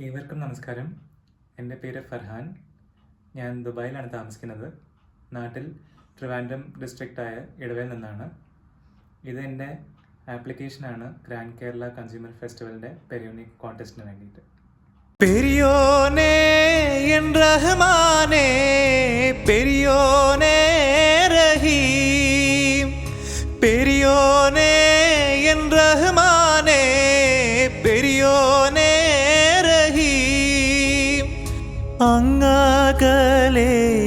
ഏവർക്കും നമസ്കാരം. എന്റെ പേര് ഫർഹാൻ. ഞാൻ ദുബായിലാണ് താമസിക്കുന്നത്. നാട്ടിൽ ട്രിവാൻഡ്രം ഡിസ്ട്രിക്റ്റായ ഇടവേൽ നിന്നാണ്. ഇത് എന്റെ ആപ്ലിക്കേഷനാണ് ഗ്രാൻഡ് കേരള കൺസ്യൂമർ ഫെസ്റ്റിവലിന്റെ പെരിയോണി കോൺടെസ്റ്റിന് വേണ്ടിയിട്ട്. പെരിയോനേ പെരിയോനേ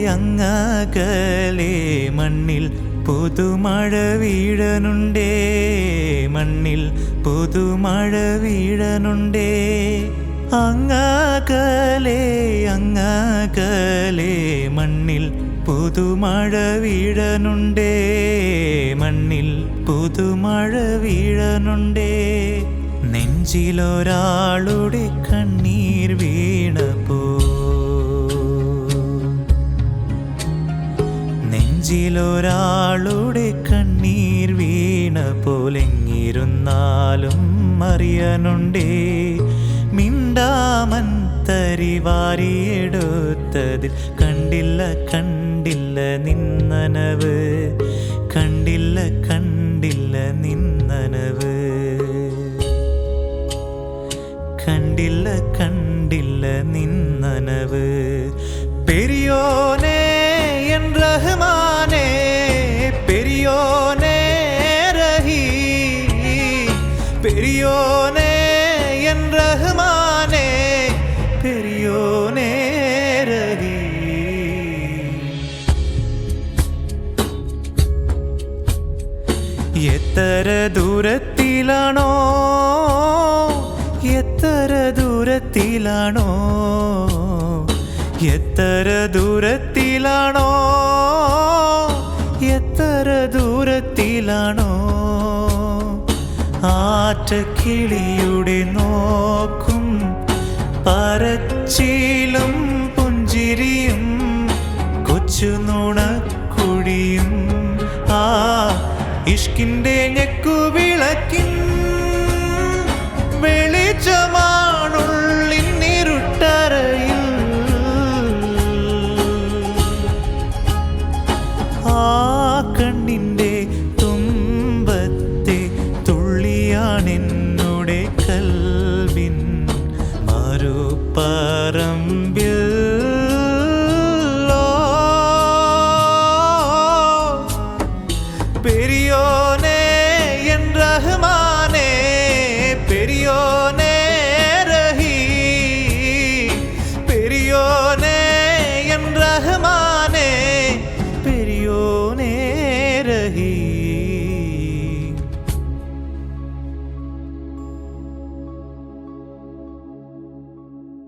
അങ്ങകലെ മണ്ണിൽ പുതുമഴ വീഴനുണ്ടേ. മണ്ണിൽ പുതുമഴ വീഴനുണ്ടേ. അങ്ങകലെ അങ്ങകലെ മണ്ണിൽ പുതുമഴ വീഴനുണ്ടേ. മണ്ണിൽ പുതുമഴ വീഴനുണ്ടേ. നെഞ്ചിലൊരാളുടെ കണ്ണീർ നെഞ്ചിലൊരാളുടെ കണ്ണീർ വീണ പോലെങ്ങിരുന്നാലും അറിയാനുണ്ടേ. മിണ്ടാമൻ തരി വാരിയെടുത്തതിൽ കണ്ടില്ല കണ്ടില്ല നിന്നനവ്. കണ്ടില്ല കണ്ടില്ല നിന്നനവ്. കണ്ടില്ല കണ്ടില്ല നിന്നനവ്. പെരിയോനേ എൻ റഹ്മാനേ എത്ര ദൂരത്തിലാണോ? എത്ര ദൂരത്തിലാണോ? എത്ര ദൂരത്തിലാണോ? എത്ര ദൂരത്തിലാണോ? ആറ്റക്കിളിയുടെ നോക്കും പറച്ചിലും പുഞ്ചിരിയും കൊച്ചു ഇഷ്കിന്റെ ഞെക്കുവിളക്കിൻ വെളിച്ചമാണുള്ളിന്നിരുട്ടറയിൽ ആ കണ്ണിന്റെ തുമ്പത്തെ തുള്ളിയാണെന്നുടെ കൽവിൻ മറുപറമ്പിൽ